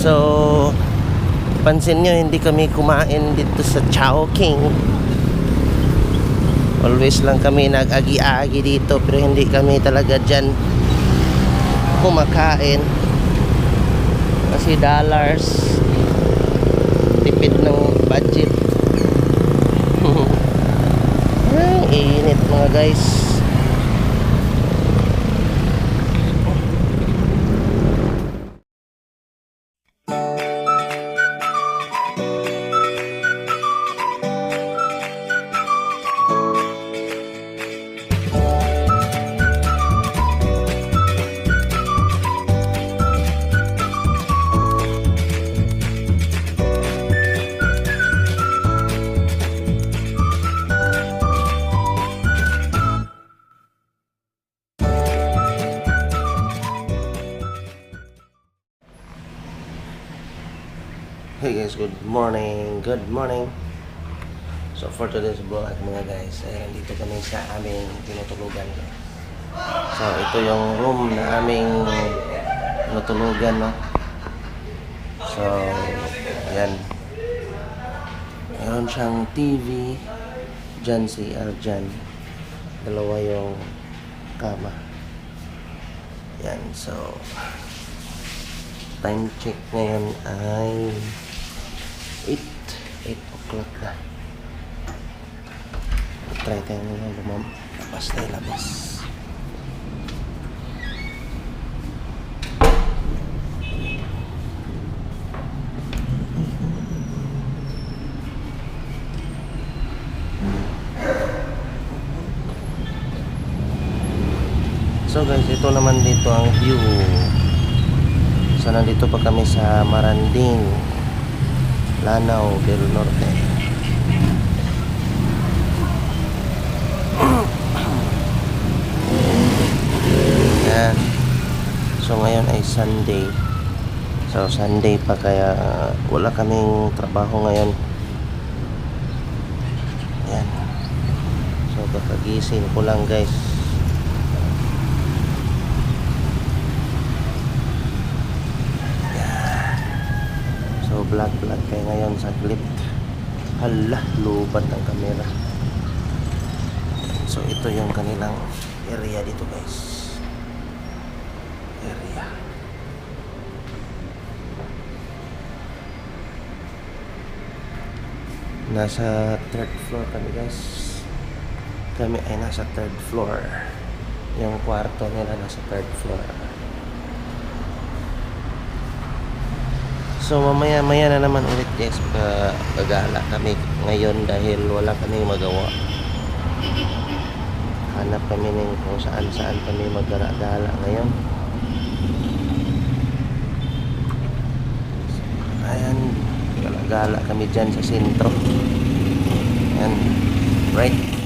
So, pansin nyo, hindi kami kumain dito sa Chowking. Always lang kami nag-agi-agi dito pero hindi kami talaga dyan kumakain. Kasi dollars, tipid ng budget. Ang init mga guys. Good morning. Good morning. So for today's vlog mga guys, ay nandito kami sa aming tinutulugan. So ito yung room na aming tinutulugan, no? So, yan. Meron siyang TV. Diyan si Arjan. Dalawa yung kama. Yan, so time check ngayon ay 8 8 o'clock na. Try tayo nga lumam labas tayo labas. So guys, ito naman dito ang view. So nandito pa kami sa Maranding Lanao del Norte. Yan So ngayon ay Sunday. So Sunday pa kaya uh, wala kaming trabaho ngayon. Yan So kakagising ko lang guys So vlog vlog kayo ngayon saglit. Hala, lubat ang camera. So ito yung kanilang area dito guys. Area. Nasa third floor kami guys. Kami ay nasa third floor. Yung kwarto nila nasa third floor. So mamaya maya na naman ulit guys gagala kami ngayon dahil wala kami magawa. Hanap kami ng kung saan saan kami maggala ngayon. Ayan, gala kami dyan sa sentro. Ayan, right.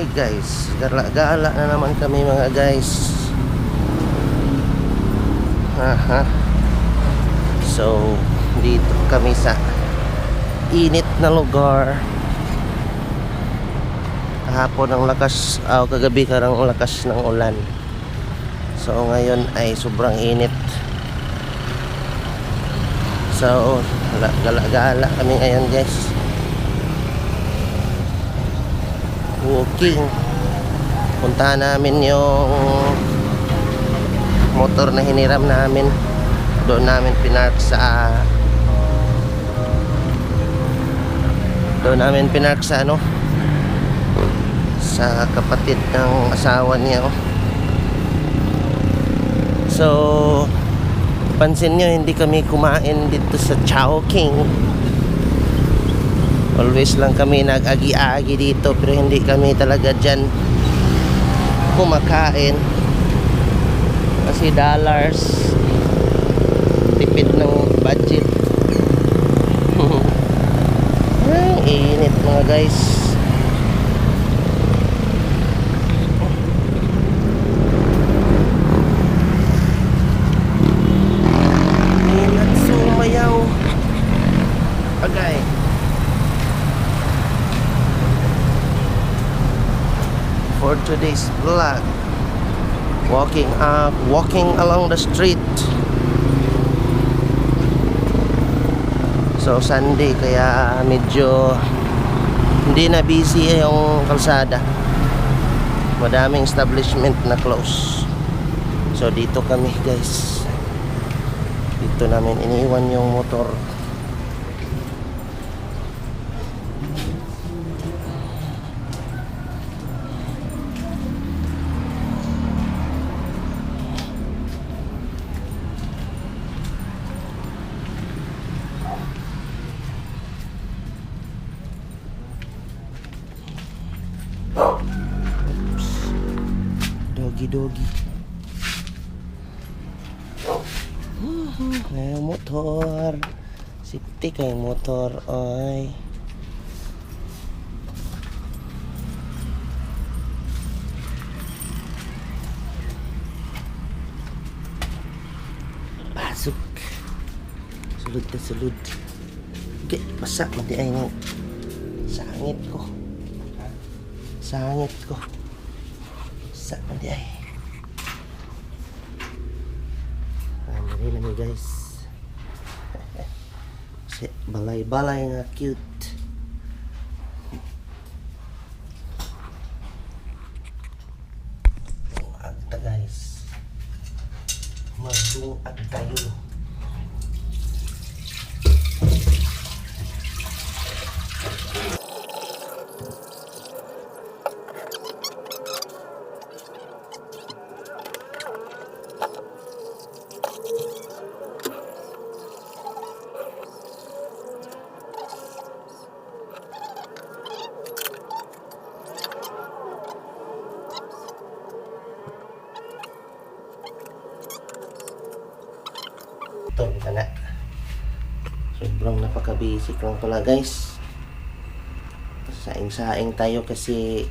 Hey guys, gala-gala na naman kami mga guys. Aha. So, dito kami sa init na lugar. Kahapon ang lakas, ah, kagabi karang lakas ng ulan. So, ngayon ay sobrang init. So, gala- gala-gala kami ngayon guys. Walking. Puntahan namin yung motor na hiniram namin. Doon namin pinark sa doon namin pinark sa ano sa kapatid ng asawa niya. Oh. so pansin nyo hindi kami kumain dito sa Chowking Always lang kami nag-agi-agi dito pero hindi kami talaga dyan kumakain. Kasi dollars, tipid ng budget. Ang init mga guys. Today's vlog. Walking up, walking along the street. So Sunday kaya medyo hindi na busy yung kalsada. Madaming establishment na close. So dito kami guys. Dito namin iniiwan yung motor. Doggy. Ay, motor. Safety kay motor. Ay. Pasok. Sulod na sulod. Okay, basa. Mati ay ng sangit ko. Sangit ko. Sa mati ay. Mali na guys. Balay-balay nga cute. Agta guys. Magbuag tayo. Ito, kita na. Sobrang napaka-basic lang pala guys. Saing-saing tayo kasi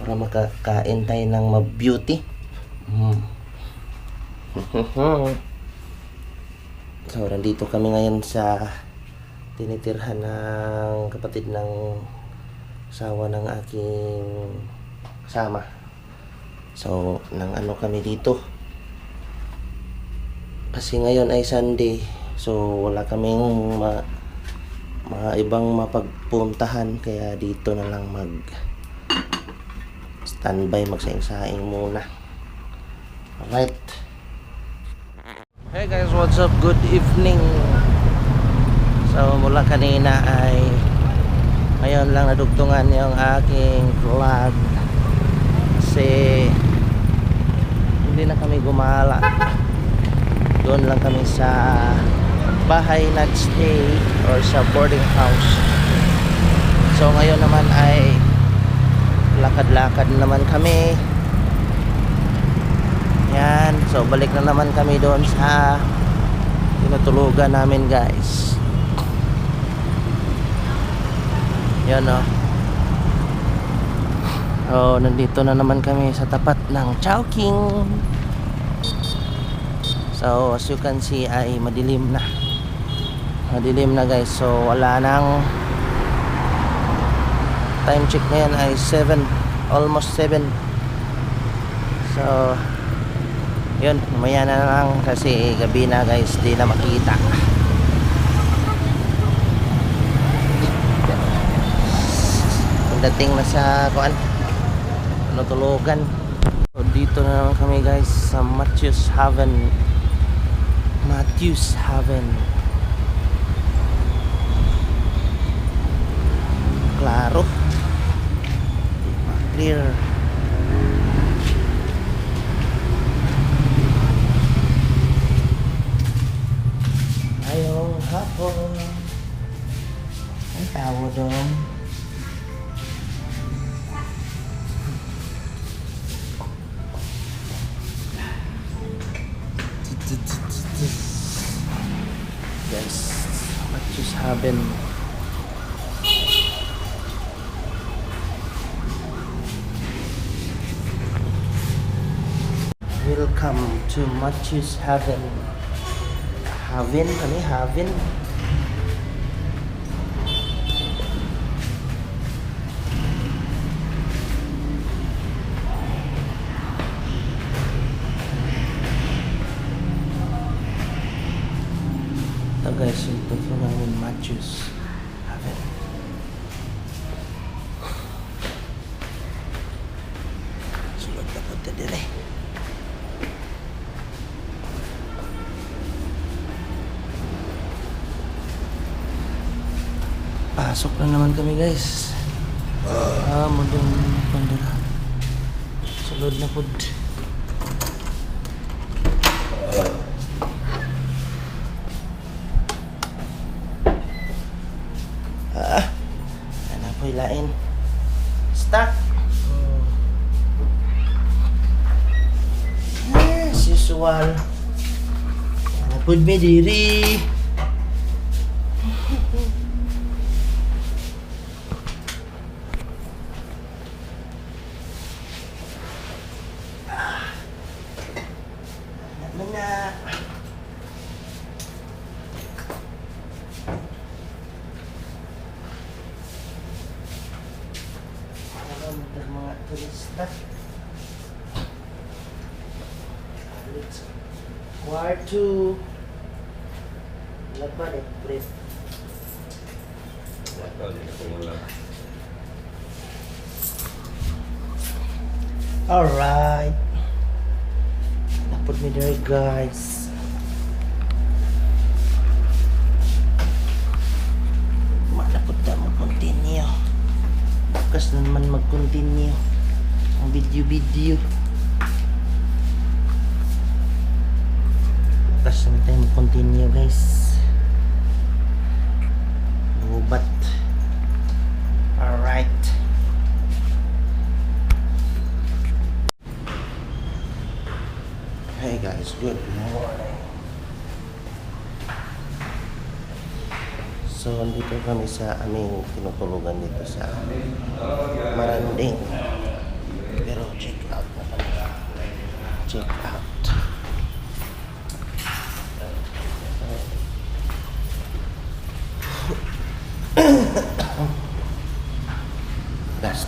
para makakain tayo ng ma-beauty. Mm. so, nandito kami ngayon sa tinitirhan ng kapatid ng asawa ng aking kasama. So, nang ano kami dito kasi ngayon ay Sunday so wala kaming ma, mga ibang mapagpuntahan kaya dito na lang mag standby magsaing-saing muna. Alright. Hey guys what's up? Good evening. So mula kanina ay ngayon lang nadugtungan yung aking vlog. Kasi hindi na kami gumala doon lang kami sa bahay nagstay or sa boarding house. So ngayon naman ay lakad-lakad naman kami. Yan. So balik na naman kami doon sa tinutulugan namin guys. Yan o so nandito na naman kami sa tapat ng Chowking So as you can see ay madilim na. Madilim na guys. So wala nang time check ngayon ay 7 almost 7 so yun. Mamaya na lang kasi gabi na guys. Di na makita. Dating na sa kuan ano tulugan so dito na naman kami guys sa Matthews Haven Matthews Haven. Klaro. Clear. Ayong hapon. Ang tawo doon much is having having อันนี้ having 大概是得分量为 matches having。Sulat dapat tadi deh. Pasok na naman kami guys. Ah, modern pandira. Sulod na po. Ah, ano po ilain? Stuck. As usual. Ano po may diri? part 2 Lepas deh, please Alright. Me there guys. Malapot na mag-continue Bukas naman mag-continue Ang video-video Bukas na tayo mag-continue guys. Gubat. Alright. Hey guys, good morning. So, andito kami sa aming tinutulugan dito sa Maranding. Pero check out na talaga. Check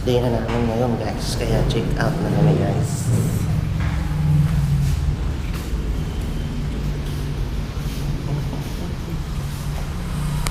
out. Last day na namin ngayon guys. Kaya check out na kami guys.